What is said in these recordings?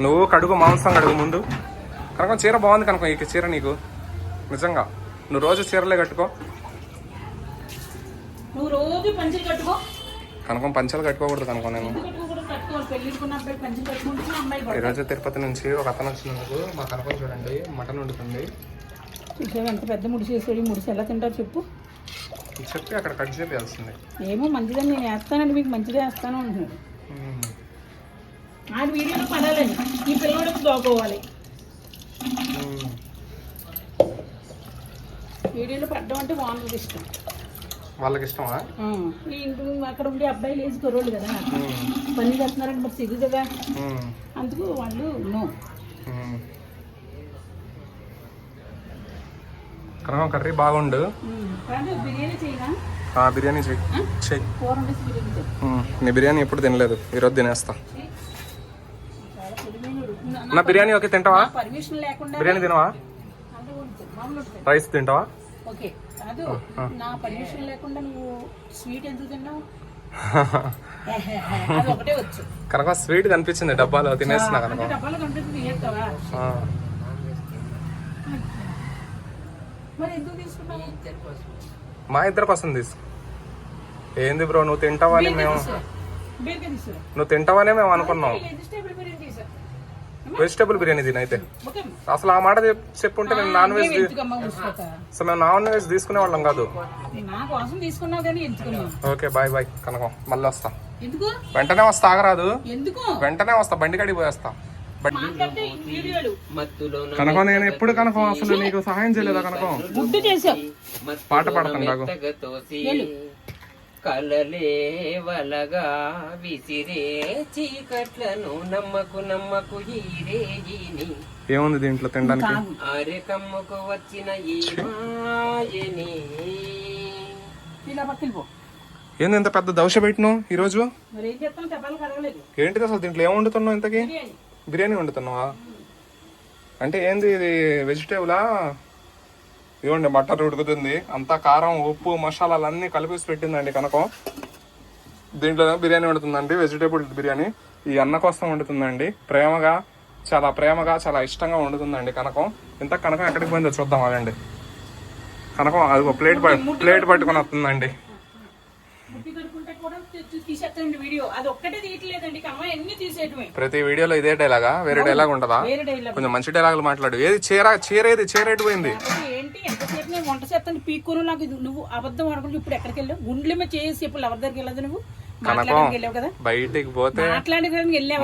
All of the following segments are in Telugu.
నువ్వు కడుగు మాంసం కడుగు ముందు. కనుక చీర బాగుంది కనుక ఈ చీర నీకు. నిజంగా. నువ్వు రోజు చీరలే కట్టుకో. నువ్వు రోజు పంచులు కట్టుకో. కనుక పంచలు కట్టుకోకూడదు కనుక నేను. ఈరోజు తిరుపతి నుంచి ఒక అతను వచ్చినందుకు మా కనుక చూడండి మటన్ వండుతుంది. ఎంత పెద్ద ముడి చేసాడు ముడిసి ఎలా తింటారు చెప్పు. చెప్పి అక్కడ కట్ చేయాల్సింది. ఏమో మంచిదని నేను వేస్తానండి మీకు మంచిదే వేస్తాను అంటున్నాడు. ఆ వీడియోలో పడాలని. ఈ పిల్లవాడికి దోకోవాలి వీడియోలో పడ్డం అంటే వానలకు ఇష్టం. వాళ్ళకి ఇష్టమా? ఇంటి అక్కడ ఉండే అబ్బాయిలు వేసి కుర్రోళ్ళు కదా. పని చేస్తున్నారంటే మరి సిగ్గు కదా. అందుకు వాళ్ళు నో. కనుక కర్రీ బాగుండు? బిర్యానీ చెయ్యి చెయ్యి నీ బిర్యానీ ఎప్పుడు తినలేదు. ఈరోజు తినేస్తా. నా- బిర్యానీ ఓకే తింటావా? నా పర్మిషన్ లేకుండా బిర్యానీ తినవా. రైస్ తింటావా? ఓకే కాదు నా పర్మిషన్ లేకుండా నువ్వు స్వీట్ ఎందుకు తిన్నావు? కనుక స్వీట్ కనిపించింది డబ్బాలో తినేస్తున్నా కనుక. మా ఇద్దరి కోసం తీసుకో ఏంది బ్రో నువ్వు తింటావని మేము నువ్వు తింటావనే మేము అనుకున్నాం. వెజిటేబుల్ బిర్యానీ తినైతే ఓకే. అసలు ఆ మాట చెప్- చెప్పుంటే మేము నాన్ వెజ్ అసలు మేము నాన్ వెజ్ తీసుకునే వాళ్ళం కాదు. Okay bye bye Kanakam. మళ్ళీ వస్తా. ఎందుకు? వెంటనే వస్తా ఆగరాదు. ఎందుకు? వెంటనే వస్తా బండి కాడికి పోయేస్తా. కనకం నేను ఎప్పుడు కనకం? అసలు నీకు సహాయం చేయలేదా కనకం? పాట పాడతాను నాకు మెత్తగతోసి కలలే వలగా విసిరే చీకట్లను నమ్మకు నమ్మకు ఈరేగిని ఏముంది దీంట్లో తినడానికి? తాగు. అరెకమ్మకు వచ్చిన ఈ మాయని. ఏంది ఇంత పెద్ద దోశ పెట్టినావు ఈరోజు? మరి ఏం చెప్తాను చెప్పాలి కడగలేదు ఏంటిది అసలు దీంట్లో ఏం వండుతున్నావు ఇంతకి? బిర్యానీ. బిర్యానీ వండుతున్నావా? అంటే ఏంది ఇది వెజిటేబులా ఇవ్వండి మటన్ ఉడుకుతుంది. అంతా కారం ఉప్పు మసాలాలు అన్నీ కలిపేసి పెట్టిందండి కనకం. దీంట్లో బిర్యానీ వండుతుందండి వెజిటేబుల్ బిర్యానీ. ఈ అన్న కోసం వండుతుందండి. ప్రేమగా చాలా ప్రేమగా చాలా ఇష్టంగా వండుతుందండి కనకం. ఇంత కనకం ఎక్కడికి పోయిందో చూద్దాం అదండి కనకం అది ఒక ప్లేట్ ప్లేట్ పట్టుకొని వస్తుందండి. కూడా తీ- తీసేస్తానండి వీడియో. అది ఒక్కటే తీయట్లేదండి కమ్మ ఎన్ని తీసేయటమే. ప్రతి వీడియోలో ఇదే డైలాగా వేరే డైలాగ్ ఉంటుందా వేరే డైలాగ్ కొంచెం మంచి డైలాగులు మాట్లాడు. ఏది చీర చీర ఏది చీర ఎటు పోయింది ఏంటి ఎంతసేపు నేను వంట చేస్తాను పీక్కుని నాకు ఇది నువ్వు అబద్ధం అనుకుంటూ ఇప్పుడు ఎక్కడికి వెళ్ళావు? గుండెల మీద చేసి ఇప్పుడు ఎవరి దగ్గరికి వెళ్ళదు నువ్వు? బయటికి పోతే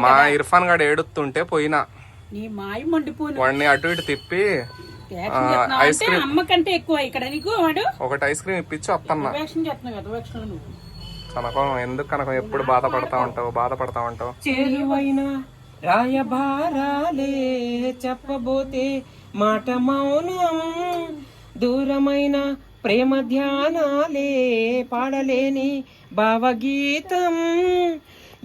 మా ఇర్ఫాన్ గాడు ఏడుతుంటే పోయినా. నీ మాయ మండిపోను. వాడిని అటు ఇటు తిప్పి యాక్షన్ చేస్తున్నావు అంటే అమ్మ కంటే ఎక్కువ ఇక్కడ నీకు వాడు. ఒకటి ఐస్ క్రీమ్ ఇప్పించి వస్తున్నా కనకం ఎందుకు కనకం ఎప్పుడు బాధపడతా ఉంటావు బాధపడతా ఉంటావు? చేరువైన రాయబారాలే చెప్పబోతే మాట మౌనం దూరమైన ప్రేమ ధ్యానాలే పాడలేని భావగీతం.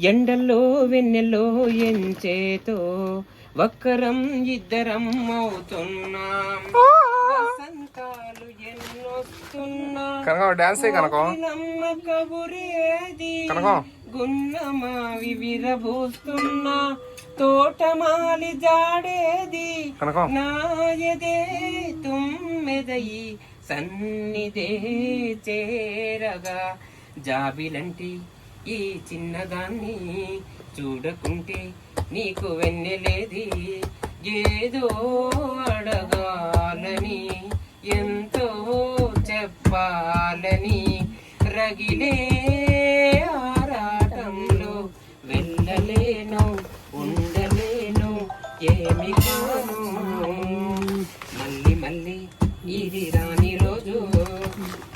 ఎండల్లో వెన్నెల్లో ఎంచేతో ఒక్కరం ఇద్దరం అవుతున్నాం. వసంతాలు కనకం డాన్స్ కనకం కనకం గున్నమావి విరబూస్తున్నా తోటమాలి జాడేది. కనకం నాయదే తుమ్మెదయి సన్నిదే చేరగా. జాబిలంటి ఈ చిన్నదాన్ని చూడకుంటే నీకు వెన్నెలేది. ఏదో అడగాలని ఎంతో చెప్పాలని రగిలే ఆరాటంలో వెళ్ళలేను ఉండలేను ఏమి కాను మళ్ళీ మళ్ళీ ఇది రాని రోజు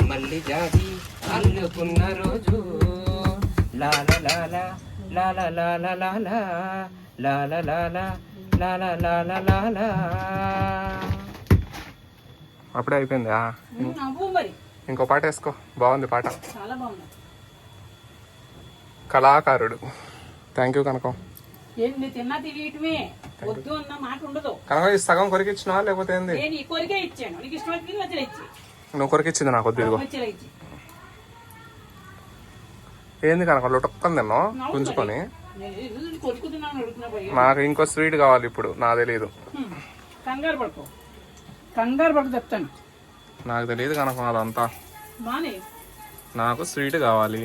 మళ్ళీ జాతి అల్లుకున్న రోజు లాల లాల లాల లాల లాల లాల లాల లాల లాల లాల అప్పుడే అయిపోయింది ఇంకో పాట వేసుకో. బాగుంది పాట. కళాకారుడు. థ్యాంక్ యూ కనకం. కనకం ఇది సగం కొరికిచ్చినా లేకపోతే ఏంది? నువ్వు కొరికిచ్చింది నాకు వద్దు ఏంది కనుక లొటక్కని తిన్నా ఉంచుకొని నాకు ఇంకో స్వీట్ కావాలి ఇప్పుడు. నా తెలియదు కంగారు పడుకో. కంగారు పడుకు చెప్తాను. నాకు తెలియదు కనుక అదంతా. మానే నాకు స్వీట్ కావాలి.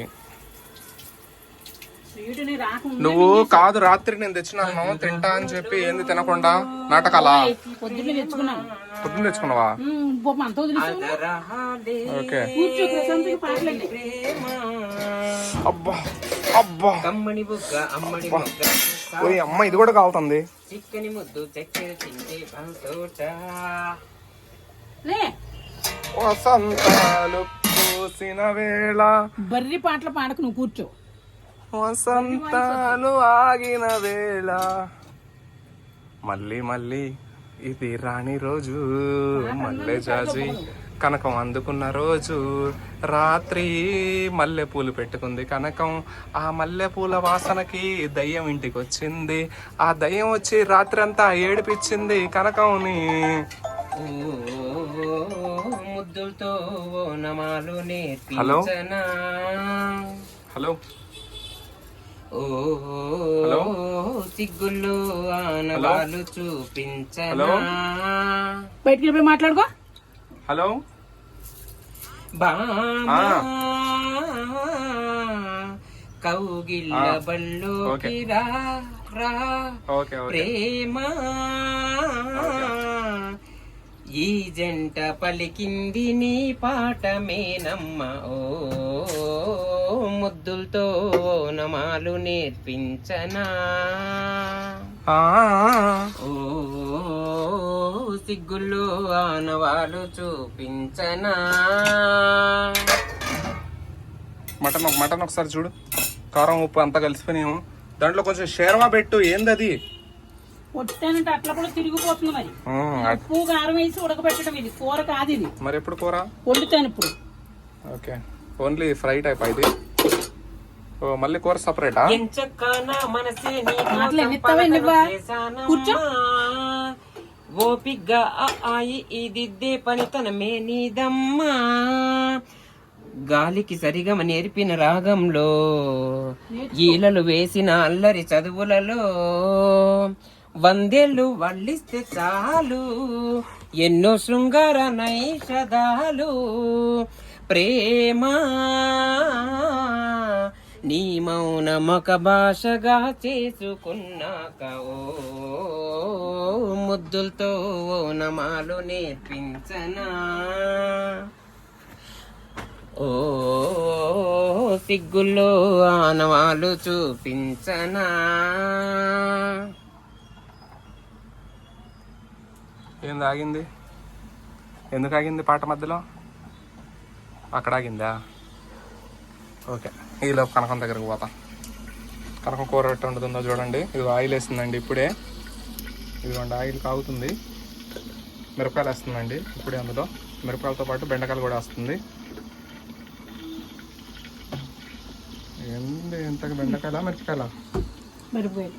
నువ్వు కాదు రాత్రి నేను తెచ్చినాను తింటా అని చెప్పి ఏంది తినకుండా నాటకాలా? పొద్దున్నే తెచ్చుకున్నాను. పొద్దున్న తెచ్చుకున్నావా? ఓకే. అబ్బా అబ్బా. కమ్మడి బుగ్గ అమ్మడి బుగ్గ. ఓయ్ అమ్మ ఇది కూడా కాలుతుంది. చిక్కని ముద్దు చక్కెర వసంతాలు పూసిన వేళ. బర్రి పాటలు పాడకు నువ్వు కూర్చో. వసంతాలు ఆగిన వేళ. మళ్ళీ మళ్ళీ ఇది రాని రోజు. మల్లె జాజి కనకం అందుకున్న రోజు. రాత్రి మల్లె పూలు పెట్టుకుంది కనకం. ఆ మల్లె పూల వాసనకి దయ్యం ఇంటికి వచ్చింది ఆ దయ్యం వచ్చి రాత్రి అంతా ఏడిపించింది కనకంని. ముద్దులతో ఓ నమాలు హలో? నేర్పించనా హలో ఓ? సిగ్గుల్లో ఆనవాలు చూపించనా బయటికి మాట్లాడుకో హలో బామా. కౌగిల్ల. బళ్ళోకి. రా ప్రేమ ఈ జంట పలికింది నీ పాటమేనమ్మ. ఓ ముద్దులతో నమాలు నేర్పించనా. ఓ సిగ్గుల్లో ఆనవాలు చూపించనా. మటన్ ఒక మటన్ ఒకసారి చూడు. కారం ఉప్పు అంతా కలిసిపోయినాము దాంట్లో కొంచెం షేర్వా పెట్టు ఏంది అది కొట్టానంటే అట్లా కూడా తిరిగిపోతుంది మరి. ఉప్పు కారం వేసి ఉడకబెట్టడం ఇది. కూర కాదు ఇది. మరి ఎప్పుడు కూర? వండుతాను ఇప్పుడు. ఓకే. ఓన్లీ ఫ్రై టైప్ ఇది? ఓ మళ్ళీ కూర సపరేటా? మాటలు. కూర్చో. ఓపిగ్గా ఆయి ఇదిద్దే పనితనమే నీదమ్మా. గాలికి సరిగమ నేర్పిన రాగంలో ఈలలు వేసిన అల్లరి చదువులలో వందేళ్ళు వల్లిస్తే చాలు. ఎన్నో శృంగార నైషదాలు ప్రేమ నీ మౌనమొక భాషగా చేసుకున్నాక ఓ ముద్దులతో ఓ నమాలు నేర్పించనా? ఓ సిగ్గుల్లో ఆనవాలు చూపించనా? ఏంది ఆగింది ఎందుకు ఆగింది పాట మధ్యలో? అక్కడ ఆగిందా? ఓకే ఈలోపు కనకం దగ్గరకు పోతా. కనకం కూర ఉంటుందో చూడండి. ఇది ఆయిల్ వేస్తుందండి ఇప్పుడే. ఇదిగోండి ఆయిల్ కాగుతుంది. మిరపకాయలు వేస్తుందండి ఇప్పుడే అందులో. మిరపకాయలతో పాటు బెండకాయలు కూడా వస్తుంది. ఏంది ఇంతకు బెండకాయలా మిరపకాయలా? మరిపోయాడు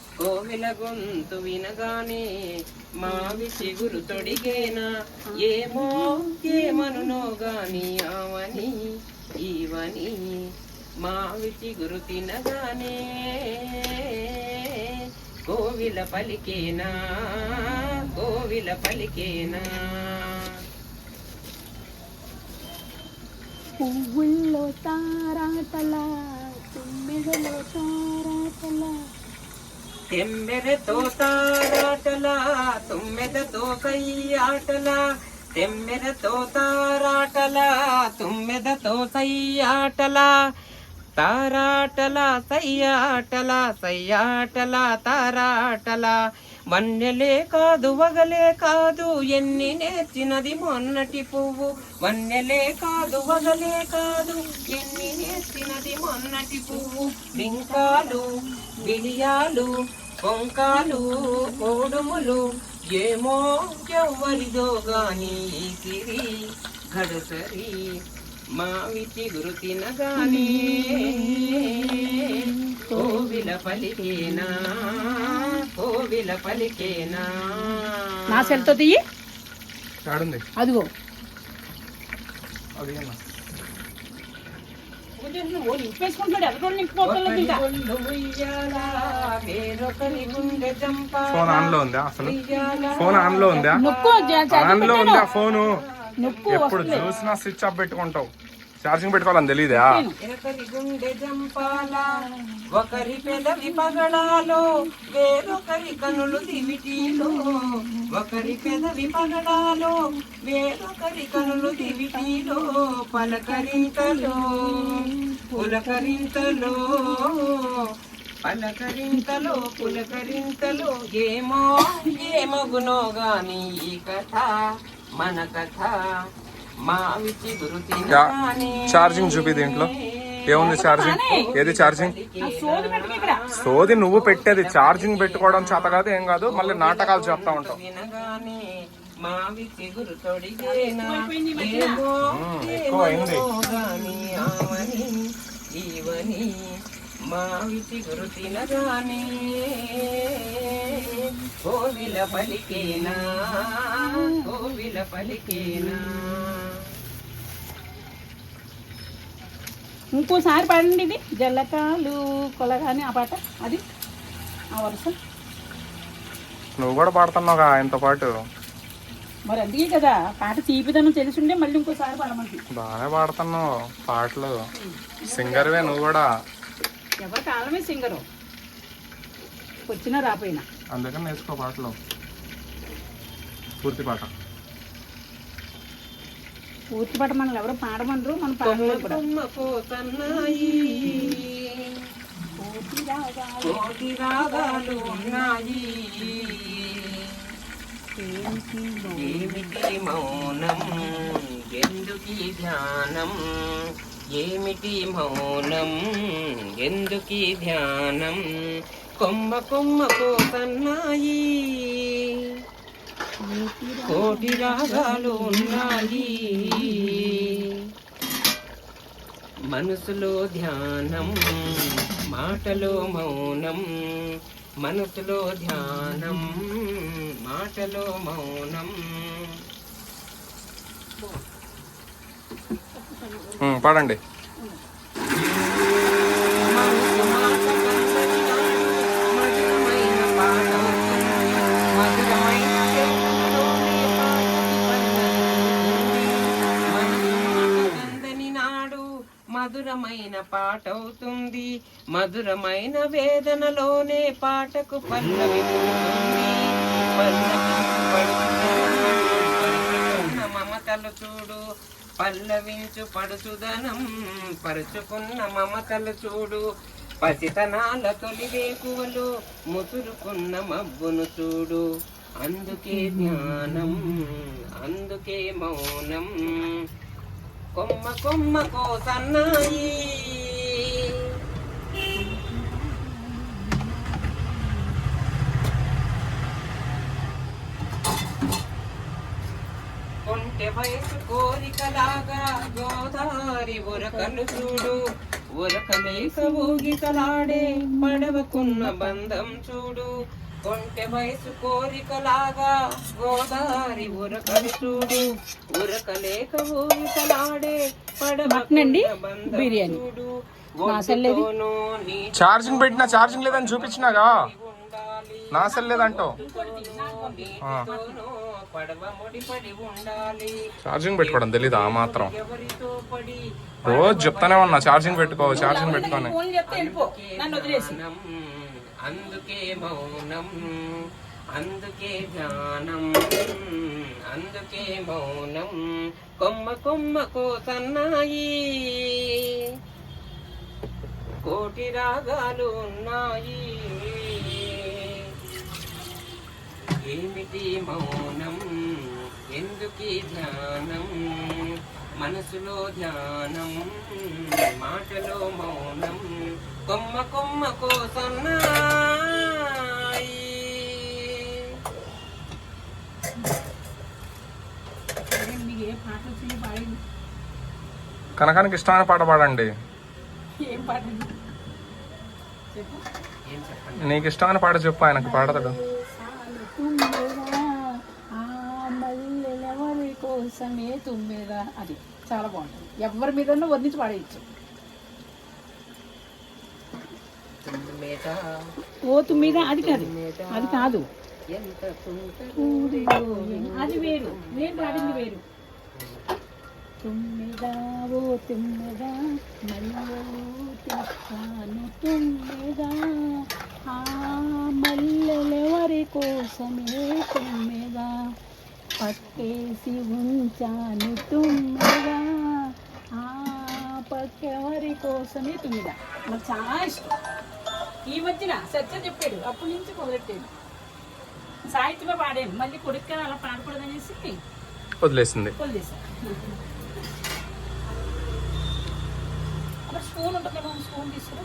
కోవిల గొంతు వినగానే మావి చిగురు తొడిగేనా? ఏమో ఏమనునో గాని ఆవని ఈవని మావి చిగురు తినగానే కోవిల పలికేనా? కోవిల పలికేనా? పువ్వుల్లో తారాటల తుమ్మిదలో తారాతలా తెమ్మెరతో తారాటలా తుమ్మెదతో సయ్యాటలా తెమ్మెరతో తారాటలా తుమ్మెదతో సయ్యాటలా తారాటలా సయ్యాటలా సయ్యాటలా తారాటలా. వన్నెలే కాదు వగలే కాదు ఎన్ని నేర్చినది మొన్నటి పువ్వు. వన్నెలే కాదు వగలే కాదు ఎన్ని నేర్చినది మొన్నటి పువ్వు. బింకాలు బిడియాలు పొంకాలు కోడుములు ఏమో ఎవ్వరిదో గాని సిరి గడసరి మావి చిగురు తినగాని. కోవిల పలికేనా? కోవిల పలికేనా? నా సెల్తో తీయి. అదిగో అది ఏనా? నువ్వు నింపేసుకుంటాడు ఎవరు నింపుకోవట్లేదు ఇంకా ఒళ్ళు ఉయ్యాల, వేరొకరి గుండె చంప ఫోన్ ఆన్లో ఉందా అసలు. ఫోన్ ఆన్లో ఉందా ఆన్లో ఉందా ఫోను? ఎప్పుడు చూసినా స్విచ్ ఆఫ్ పెట్టుకుంటావు. ఛార్జింగ్ పెట్టుకోవాలని తెలియదా ఒకరి గుండె జంపాల ఒకరి పెదవి పగడాలో వేరొకరి కనులు దివిటీలో. ఒకరి పెదవి పగడాలో వేరొకరి కనులు దివిటీలో. పలకరింతలో పులకరింతలో పలకరింతలో పులకరింతలో. ఏమో ఏమగునో గాని ఈ కథ మన కథ. ఛార్జింగ్ చూపి దీంట్లో. ఏముంది ఛార్జింగ్ ఏది ఛార్జింగ్ సోది పెట్టుకు ఇక్కడ. సోది నువ్వు పెట్టేది. ఛార్జింగ్ పెట్టుకోవడం చేత కాదు ఏం కాదు. మళ్ళీ నాటకాలు చెప్తా ఉంటావు. వినగానే మావి చిగురు తొడిగేనా? ఏమో ఎక్కువైంది. ఏమో గాని ఆవని ఈవని మావి చిగురు తినగానే కోవిల పలికేనా? కోవిల పలికేనా? ఇంకోసారి పాడండి ఇది. జల్లకాలు కొలగాని ఆ పాట. అది ఆ వరుస. నువ్వు కూడా పాడుతున్నావుగా ఆయనతో పాటు. మరి అందుకే కదా పాట తీపిదనం తెలిసిండే మళ్ళీ ఇంకోసారి పాడమంటుంది బాగానే పాడుతున్నావు పాటలు. సింగర్వే నువ్వు కూడా. ఎవరి కాలమే సింగరు. వచ్చినా రాపోయినా. అందుకని నేర్చుకో పాటలు. పూర్తి పాట. పూర్తి పాట మనల్ని ఎవరు పాడమనరు మనం రాగాలు ఉన్నాయి. ఏమిటి మౌనం? ఎందుకీ ధ్యానం? ఏమిటి మౌనం? ఎందుకీ ధ్యానం? కొమ్మ కొమ్మ కోసన్నాయి కోటి రాగాలు ఉన్నాయి మనసులో ధ్యానం మాటలో మౌనం. మనసులో ధ్యానం మాటలో మౌనం. పాడండి. మధురమైన పాట అవుతుంది మధురమైన వేదనలోనే పాటకు పల్లవి పల్లవించు మమతలు చూడు. పల్లవించు పడుచుదనం పరుచుకున్న మమతలు చూడు. పసితనాల తొలి వేకువలు ముసురుకున్న మబ్బును చూడు. అందుకే జ్ఞానం అందుకే మౌనం కొమ్మ కొమ్మ కోసన్నాయి. కొంటె వయసు కోరికలాగా గోదారి ఉరకలు చూడు. ఉరకలేక ఊగికలాడే పడవకున్న బంధం చూడు. కొంటె వయసు కోరికలాగా గోదారి ఉరకలు చూడు ఉరకలేక పడవకున్న బంధం బిర్యానీ. నా సెల్లేది? ఛార్జింగ్ పెట్టినా ఛార్జింగ్ లేదని చూపించినాగా? నా సెల్ ఉండాలి. ఛార్జింగ్ పెట్టుకోవడం తెలీదా ఆ మాత్రం? రోజు చెప్తానే ఉన్నా ఛార్జింగ్ పెట్టుకో ఛార్జింగ్ పెట్టుకొని. అందుకే మౌనం అందుకే ధ్యానం అందుకే మౌనం. కొమ్మ కొమ్మ కోసన్నాయి కోటి రాగాలు ఉన్నాయి. ఏమిటి మౌనం? ఎందుకీ ధ్యానం? మనసులో ధ్యానం మాటలో మౌనం కొమ్మ కొమ్మ కోసం కనకానికి ఇష్టమైన పాట పాడండి. నీకు ఇష్టమైన పాట చెప్పు ఆయనకు పాడతాడు. కోసమే తుమ్మెదా అది చాలా బాగుంటుంది. ఎవరి మీద వర్ణించి పాడేయచ్చు. తుమ్మెద ఓ తుమ్మిద అది కాదు. అది కాదు. అది వేరు. నేను పాడింది వేరు. తుమ్మిదా ఓ తుమ్మిదా మల్లెలు తెచ్చాను తుమ్మిదా ఆ మల్లెలెవరి కోసమే తుమ్మిదా పట్టేసి ఉంచాను తుమ్మిదా ఆ పక్కెవరి కోసమే తుమ్మిదా నాకు చాలా ఇష్టం. ఈ మధ్యన సత్య చెప్పాడు అప్పటి నుంచి మొదలెట్టాడు. సాహిత్యమే పాడాను మళ్ళీ కొడుకు అలా పాడకూడదనేసి వదిలేసింది. వదిలేశాను అక్కడ స్పూన్ ఉంటుందేమో స్పూన్ తీసుకురా.